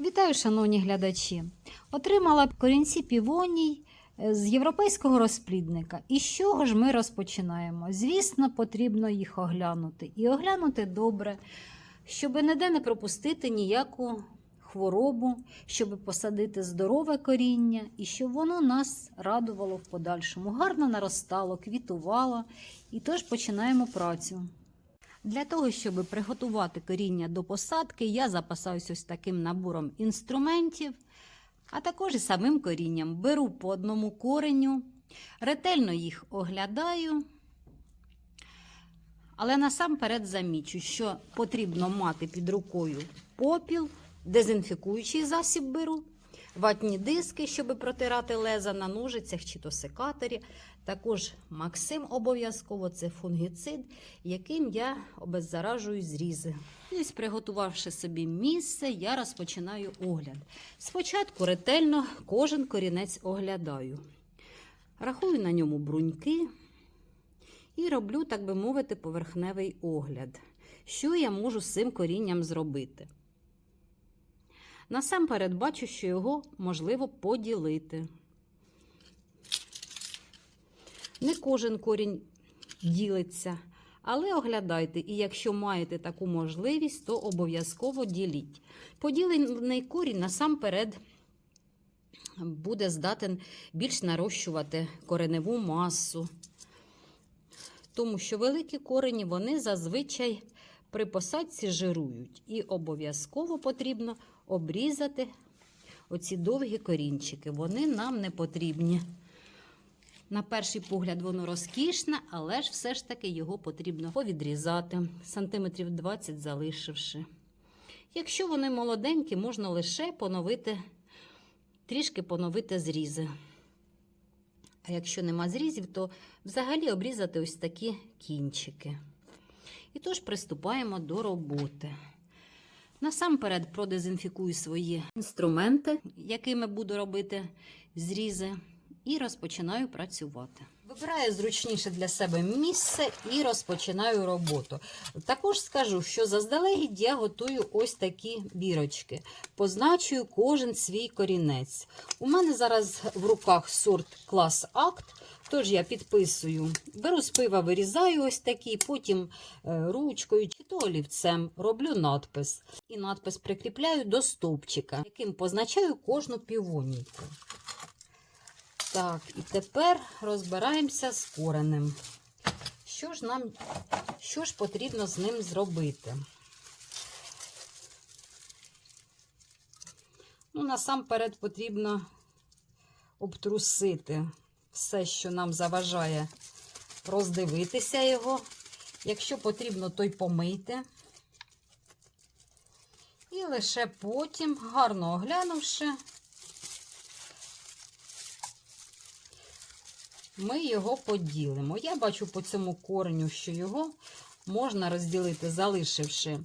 Вітаю, шановні глядачі! Отримала корінці півоній е, з європейського розплідника. І з чого ж ми розпочинаємо? Звісно, потрібно їх оглянути. І оглянути добре, щоб ніде не пропустити ніяку хворобу, щоб посадити здорове коріння і щоб воно нас радувало в подальшому. Гарно наростало, квітувало. І тож починаємо працю. Для того, щоб приготувати коріння до посадки, я запасаюсь ось таким набором інструментів, а також і самим корінням. Беру по одному кореню, ретельно їх оглядаю, але насамперед замічу, що потрібно мати під рукою попіл, дезінфікуючий засіб беру, ватні диски, щоб протирати леза на ножицях чи то секаторі. Також Максим обов'язково це фунгіцид, яким я обеззаражую зрізи. І Ось, приготувавши собі місце, я розпочинаю огляд. Спочатку ретельно кожен корінець оглядаю. Рахую на ньому бруньки і роблю, так би мовити, поверхневий огляд. Що я можу з цим корінням зробити? Насамперед бачу, що його можливо поділити. Не кожен корінь ділиться, але оглядайте, і якщо маєте таку можливість, то обов'язково діліть. Поділений корінь насамперед буде здатен більш нарощувати кореневу масу. Тому що великі корені вони зазвичай при посадці жирують. І обов'язково потрібно обрізати оці довгі корінчики. Вони нам не потрібні. На перший погляд воно розкішне, але ж все ж таки його потрібно повідрізати, сантиметрів 20 залишивши. Якщо вони молоденькі, можна лише поновити, трішки поновити зрізи. А якщо нема зрізів, то взагалі обрізати ось такі кінчики. І тож приступаємо до роботи. Насамперед продезінфікую свої інструменти, якими буду робити зрізи, і розпочинаю працювати. Вибираю зручніше для себе місце і розпочинаю роботу. Також скажу, що заздалегідь я готую ось такі бірочки. Позначую кожен свій корінець. У мене зараз в руках сорт клас акт. Тож я підписую, беру з пива, вирізаю ось такий, потім е, ручкою чи то олівцем роблю надпис. І надпис прикріпляю до стовпчика, яким позначаю кожну півонійку. Так, і тепер розбираємося з коренем. Що ж нам, що ж потрібно з ним зробити? Ну, насамперед потрібно обтрусити все, що нам заважає роздивитися його. Якщо потрібно, то й помийте. І лише потім, гарно оглянувши, ми його поділимо. Я бачу по цьому кореню, що його можна розділити, залишивши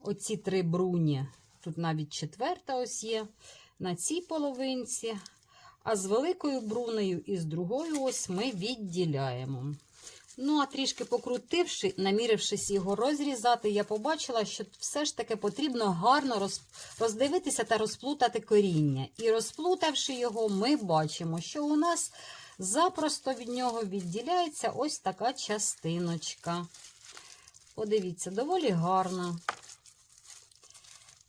оці три бруні. Тут навіть четверта ось є на цій половинці. А з великою брунею і з другою ось ми відділяємо. Ну, а трішки покрутивши, намірившись його розрізати, я побачила, що все ж таки потрібно гарно роз... роздивитися та розплутати коріння. І розплутавши його, ми бачимо, що у нас запросто від нього відділяється ось така частиночка. Подивіться, доволі гарна.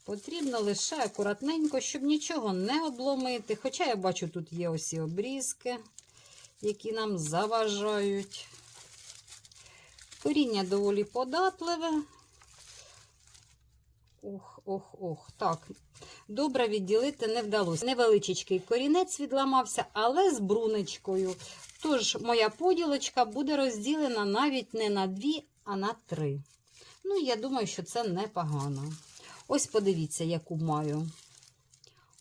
Потрібно лише акуратненько, щоб нічого не обломити. Хоча я бачу, тут є ось і обрізки, які нам заважають. Коріння доволі податливе. Ох, ох, ох. Так, добре відділити не вдалося. Невеличкий корінець відламався, але з брунечкою. Тож, моя поділочка буде розділена навіть не на дві, а на три. Ну, я думаю, що це непогано. Ось подивіться, яку маю.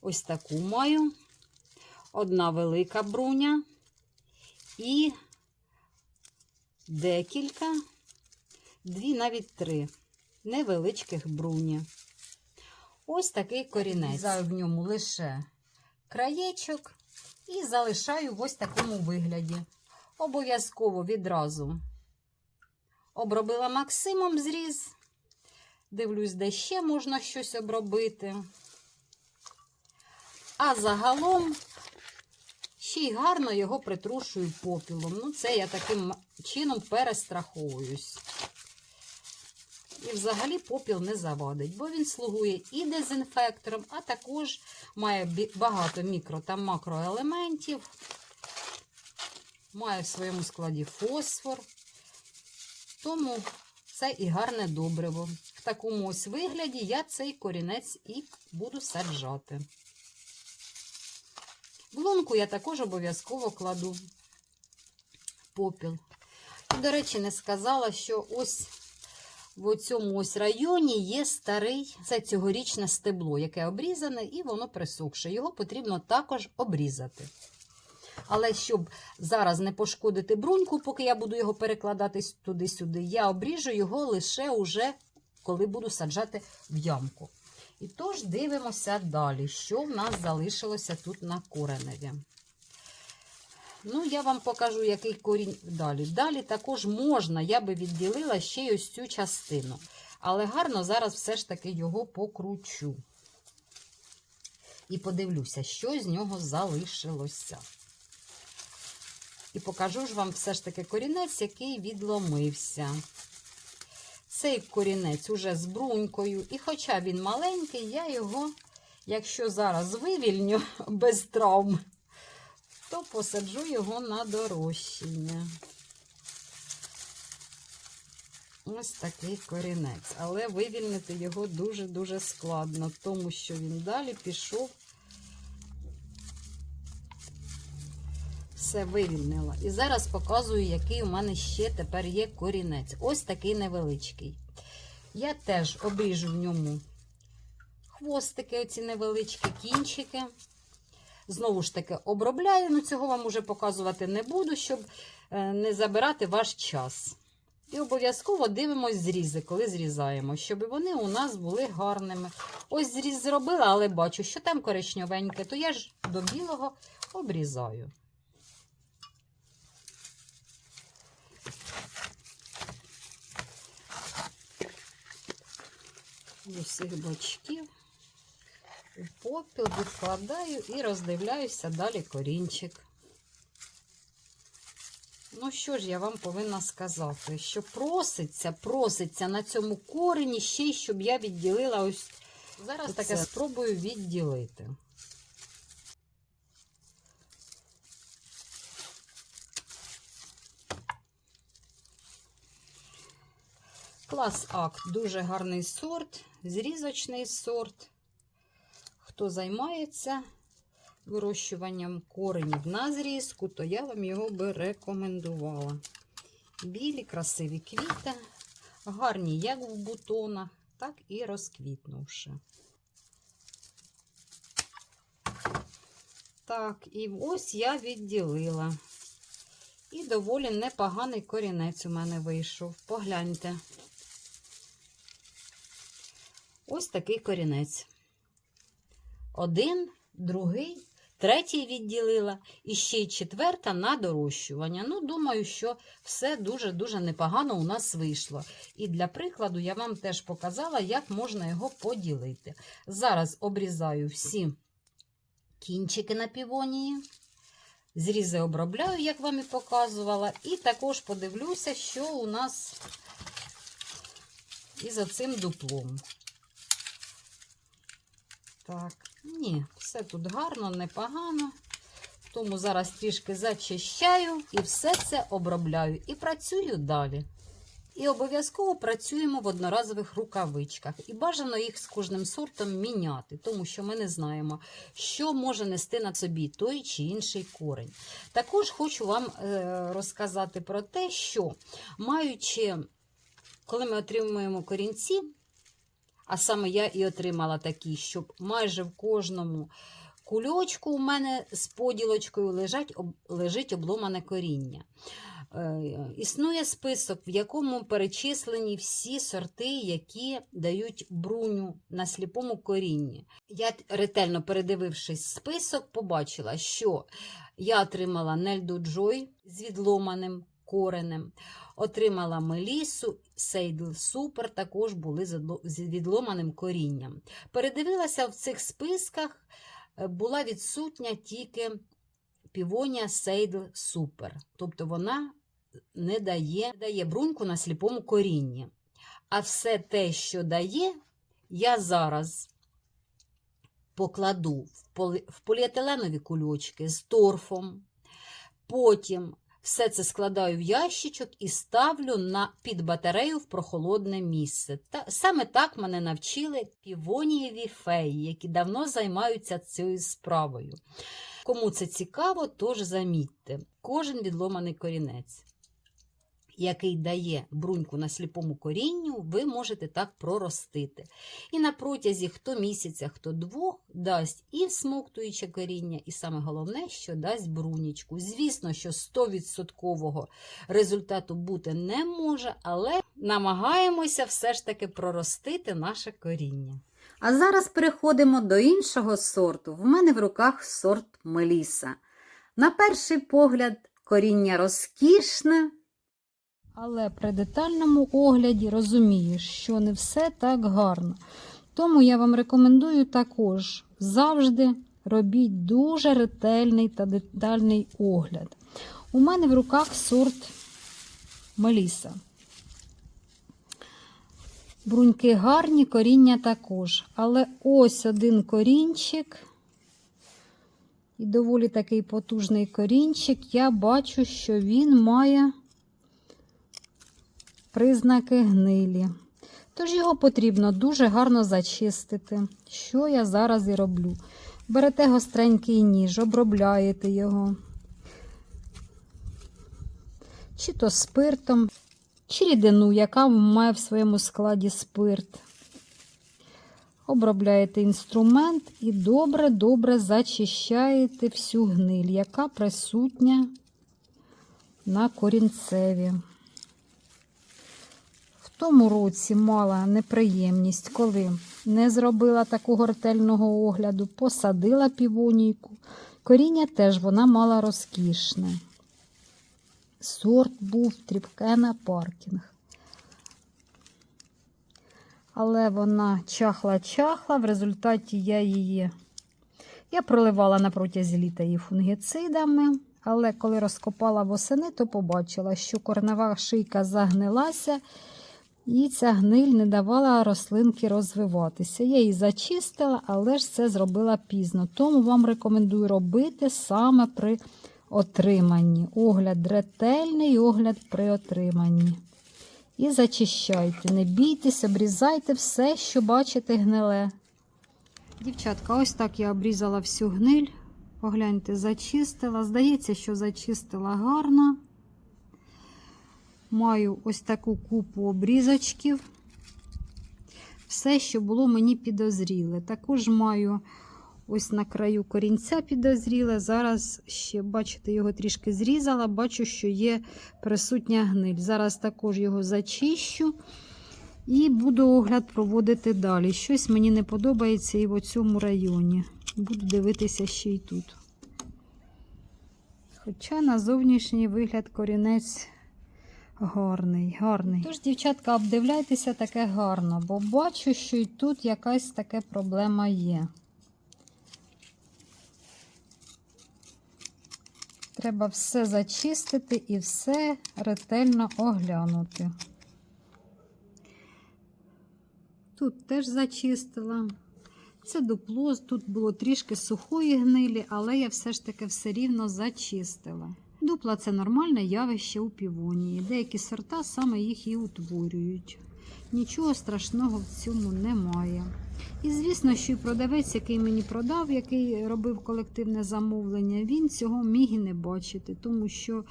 Ось таку маю. Одна велика бруня і декілька, дві, навіть три невеличких бруні. Ось такий корінець. Заю в ньому лише краєчок і залишаю в ось такому вигляді. Обов'язково відразу обробила максимум зріз. Дивлюсь, де ще можна щось обробити. А загалом ще й гарно його притрушую попілом. Ну, це я таким чином перестраховуюсь. І взагалі попіл не завадить, бо він слугує і дезінфектором, а також має багато мікро та макроелементів, має в своєму складі фосфор. Тому це і гарне добриво. В такому ось вигляді я цей корінець і буду саджати. В лунку я також обов'язково кладу попіл. І, до речі, не сказала, що ось в цьому ось районі є старий, це цьогорічне стебло, яке обрізане, і воно присохше. Його потрібно також обрізати. Але щоб зараз не пошкодити бруньку, поки я буду його перекладати туди-сюди, я обріжу його лише уже, коли буду саджати в ямку. І тож дивимося далі, що в нас залишилося тут на кореневі. Ну, я вам покажу, який корінь далі. Далі також можна, я би відділила ще й ось цю частину. Але гарно зараз все ж таки його покручу. І подивлюся, що з нього залишилося. І покажу ж вам все ж таки корінець, який відломився. Цей корінець уже з брунькою, і хоча він маленький, я його, якщо зараз вивільню без травм, то посаджу його на дорощення. Ось такий корінець. Але вивільнити його дуже-дуже складно, тому що він далі пішов. Все вивільнила. І зараз показую, який у мене ще тепер є корінець. Ось такий невеличкий. Я теж обріжу в ньому хвостики, оці невеличкі кінчики. Знову ж таки, обробляю, ну цього вам уже показувати не буду, щоб е, не забирати ваш час. І обов'язково дивимось зрізи, коли зрізаємо, щоб вони у нас були гарними. Ось зріз зробила, але бачу, що там коричневеньке, то я ж до білого обрізаю. З усіх бочків у попіл відкладаю і роздивляюся далі корінчик. Ну, що ж я вам повинна сказати, що проситься, проситься на цьому корені ще й, щоб я відділила ось. Зараз таке спробую відділити. Клас Акт дуже гарний сорт, зрізочний сорт. Хто займається вирощуванням коренів на зрізку, то я вам його би рекомендувала. Білі, красиві квіти, гарні як в бутонах, так і розквітнувши. Так, і ось я відділила. І доволі непоганий корінець у мене вийшов. Погляньте. Ось такий корінець. Один, другий, третій відділила, і ще й четверта на дорощування. Ну, думаю, що все дуже-дуже непогано у нас вийшло. І для прикладу я вам теж показала, як можна його поділити. Зараз обрізаю всі кінчики на півонії. Зрізи обробляю, як вам і показувала, і також подивлюся, що у нас із оцим дуплом. Так, ні, все тут гарно, непогано. Тому зараз трішки зачищаю і все це обробляю. І працюю далі. І обов'язково працюємо в одноразових рукавичках. І бажано їх з кожним сортом міняти, тому що ми не знаємо, що може нести на собі той чи інший корень. Також хочу вам е, розказати про те, що маючи, коли ми отримуємо корінці, а саме я і отримала такі, щоб майже в кожному кульочку у мене з поділочкою лежать, об, лежить обломане коріння. Е, Існує список, в якому перечислені всі сорти, які дають бруню на сліпому корінні. Я ретельно передивившись список, побачила, що я отримала Нельду Джой з відломаним коренем. Отримала мелісу, сейдл супер, також були з відломаним корінням. Передивилася в цих списках, е, була відсутня тільки півонія сейдл супер. Тобто вона не дає, дає бруньку на сліпому корінні. А все те, що дає, я зараз покладу в поліетиленові кульочки з торфом. Потім все це складаю в ящичок і ставлю на, під батарею в прохолодне місце. Та, саме так мене навчили півонієві феї, які давно займаються цією справою. Кому це цікаво, тож замітьте, кожен відломаний корінець, який дає бруньку на сліпому корінню, ви можете так проростити. І на протязі хто місяця, хто двох дасть і всмоктуюче коріння, і саме головне, що дасть брунічку. Звісно, що 100% результату бути не може, але намагаємося все ж таки проростити наше коріння. А зараз переходимо до іншого сорту. В мене в руках сорт Меліса. На перший погляд, коріння розкішне, Але при детальному огляді розумієш, що не все так гарно. Тому я вам рекомендую також завжди робіть дуже ретельний та детальний огляд. У мене в руках сорт Меліса. Бруньки гарні, коріння також. Але ось один корінчик. І доволі такий потужний корінчик. Я бачу, що він має признаки гнилі. Тож його потрібно дуже гарно зачистити, що я зараз і роблю. Берете гостренький ніж, обробляєте його. Чи то спиртом, чи рідину, яка має в своєму складі спирт. Обробляєте інструмент і добре-добре зачищаєте всю гниль, яка присутня на корінцеві. Тому році мала неприємність, коли не зробила такого ретельного огляду, посадила півонійку. Коріння теж вона мала розкішне. Сорт був Тріпкена Паркінг. Але вона чахла-чахла, в результаті я її я проливала на протязі літа її фунгіцидами, але коли розкопала восени, то побачила, що корнева шийка загнилася, і ця гниль не давала рослинки розвиватися. Я її зачистила, але ж це зробила пізно. Тому вам рекомендую робити саме при отриманні. Огляд ретельний, огляд при отриманні. І зачищайте, не бійтесь, обрізайте все, що бачите гниле. Дівчатка, ось так я обрізала всю гниль. Погляньте, зачистила. Здається, що зачистила гарно. Маю ось таку купу обрізочків. Все, що було мені підозріле. Також маю ось на краю корінця підозріле. Зараз ще, бачите, його трішки зрізала. Бачу, що є присутня гниль. Зараз також його зачищу і буду огляд проводити далі. Щось мені не подобається і в цьому районі. Буду дивитися ще й тут. Хоча на зовнішній вигляд корінець гарний, гарний. Тож, дівчатка, обдивляйтеся таке гарно, бо бачу, що і тут якась така проблема є. Треба все зачистити і все ретельно оглянути. Тут теж зачистила. Це дупло, тут було трішки сухої гнилі, але я все ж таки все рівно зачистила. Дупла це нормальне явище у півонії. Деякі сорта саме їх і утворюють. Нічого страшного в цьому немає. І звісно, що і продавець, який мені продав, який робив колективне замовлення, він цього міг і не бачити, тому що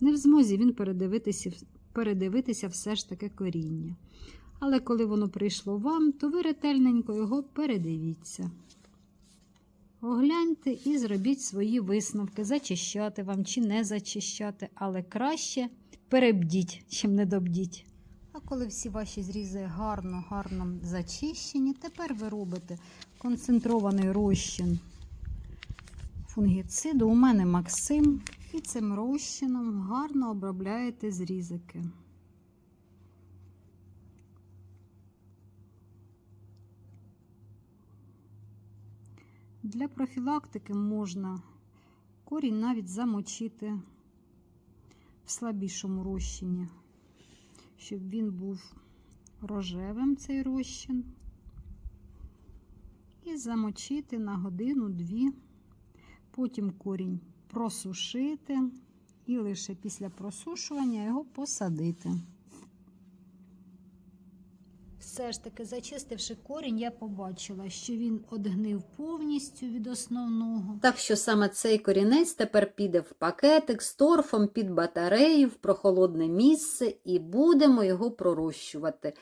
не в змозі він передивитися, передивитися все ж таке коріння. Але коли воно прийшло вам, то ви ретельненько його передивіться. Огляньте і зробіть свої висновки, зачищати вам чи не зачищати, але краще перебдіть, чим не добдіть. А коли всі ваші зрізи гарно, гарно зачищені, тепер ви робите концентрований розчин фунгіциду. У мене Максим І цим розчином гарно обробляєте зрізики. Для профілактики можна корінь навіть замочити в слабішому розчині, щоб він був рожевим цей розчин. І замочити на годину-дві, потім корінь просушити і лише після просушування його посадити. Все ж таки, зачистивши корінь, я побачила, що він одгнив повністю від основного. Так що саме цей корінець тепер піде в пакетик з торфом під батарею в прохолодне місце і будемо його пророщувати.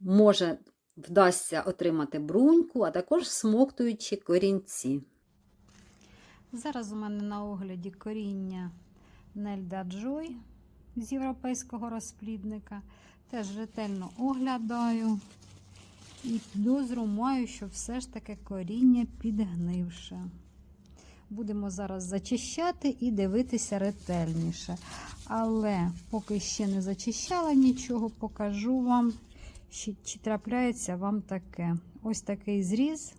Може, вдасться отримати бруньку, а також смоктуючі корінці. Зараз у мене на огляді коріння Нельда Джой з європейського розплідника. Теж ретельно оглядаю і підозру маю, що все ж таки коріння підгнивше. Будемо зараз зачищати і дивитися ретельніше. Але поки ще не зачищала нічого, покажу вам, чи, трапляється вам таке. Ось такий зріз.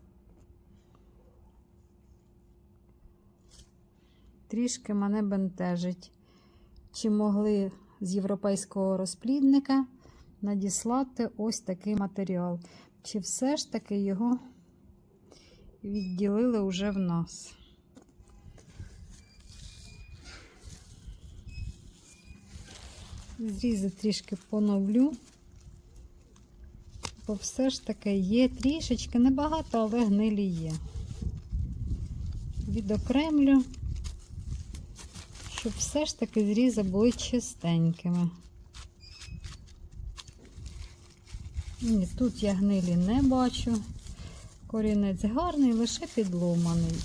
трішки мене бентежить. Чи могли з європейського розплідника надіслати ось такий матеріал? Чи все ж таки його відділили вже в нас? Зрізи трішки поновлю, бо все ж таки є трішечки, небагато, але гнилі є. Відокремлю щоб все ж таки зрізи були чистенькими. Ні, тут я гнилі не бачу. Корінець гарний, лише підломаний.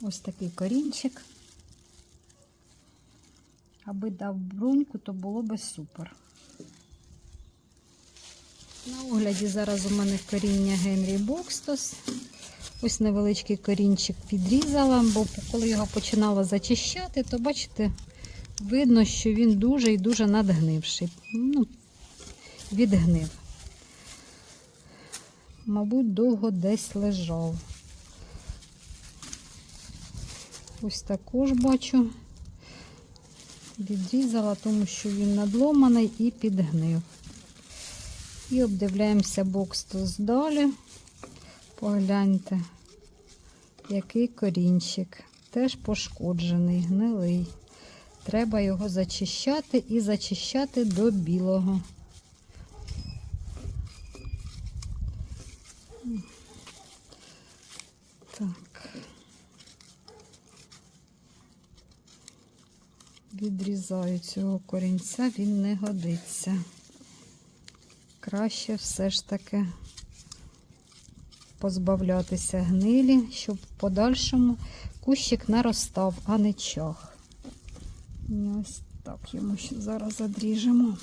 Ось такий корінчик. Аби дав бруньку, то було би супер. На огляді зараз у мене коріння Генрі Бокстос. Ось невеличкий корінчик підрізала, бо коли його починала зачищати, то бачите, видно, що він дуже і дуже надгнивший. Ну, відгнив. Мабуть, довго десь лежав. Ось також бачу, відрізала, тому що він надломаний і підгнив. І обдивляємося бокстус далі. Погляньте, який корінчик. Теж пошкоджений, гнилий. Треба його зачищати і зачищати до білого. Так. Відрізаю цього корінця, він не годиться. Краще все ж таки позбавлятися гнилі, щоб в подальшому кущик наростав, а не чах. Ось так йому зараз задріжемо.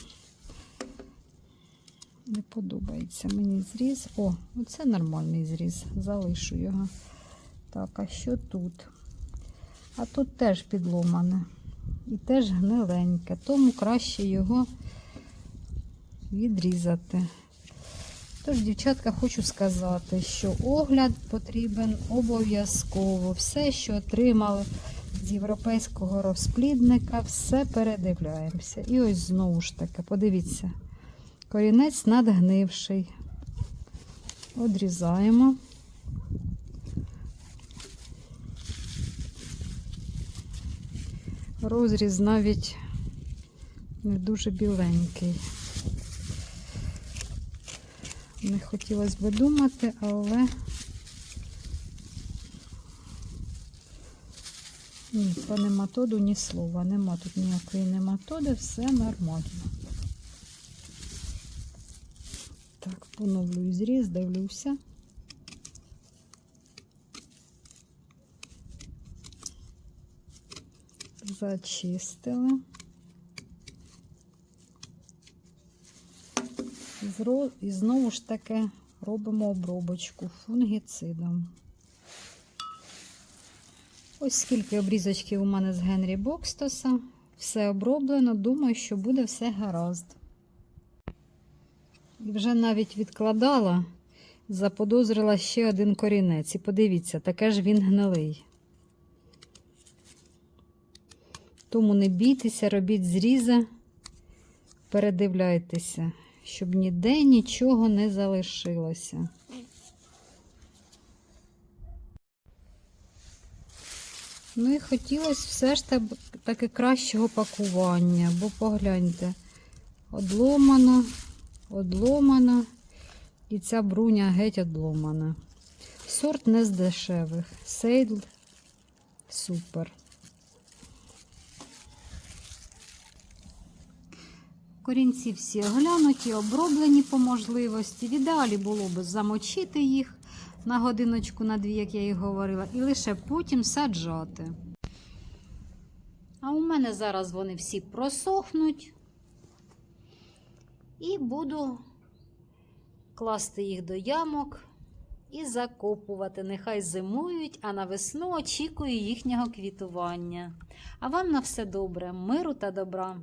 Не подобається мені зріз. О, оце нормальний зріз. Залишу його. Так, а що тут? А тут теж підломане. І теж гниленьке, тому краще його відрізати. Тож, дівчатка, хочу сказати, що огляд потрібен обов'язково. Все, що отримали з європейського розплідника, все передивляємося. І ось знову ж таки, подивіться, корінець надгнивший. Одрізаємо. Розріз навіть не дуже біленький. Не хотілося б думати, але ні, про нематоду ні слова. Нема тут ніякої нематоди, все нормально. Так, поновлюю зріз, дивлюся. Зачистили. І знову ж таки робимо обробочку фунгіцидом. Ось скільки обрізочків у мене з Генрі Бокстоса. Все оброблено, думаю, що буде все гаразд. І вже навіть відкладала, заподозрила ще один корінець. І подивіться, таке ж він гнилий. Тому не бійтеся, робіть зрізи, передивляйтеся, щоб ніде нічого не залишилося. Ну і хотілося все ж таки кращого пакування, бо погляньте, одломано, одломано, і ця бруня геть одломана. Сорт не з дешевих. Сейдл супер. Корінці всі оглянуті, оброблені по можливості. В ідеалі було б замочити їх на годиночку на дві, як я і говорила, і лише потім саджати. А у мене зараз вони всі просохнуть. І буду класти їх до ямок і закопувати. Нехай зимують, а на весну очікую їхнього квітування. А вам на все добре, миру та добра.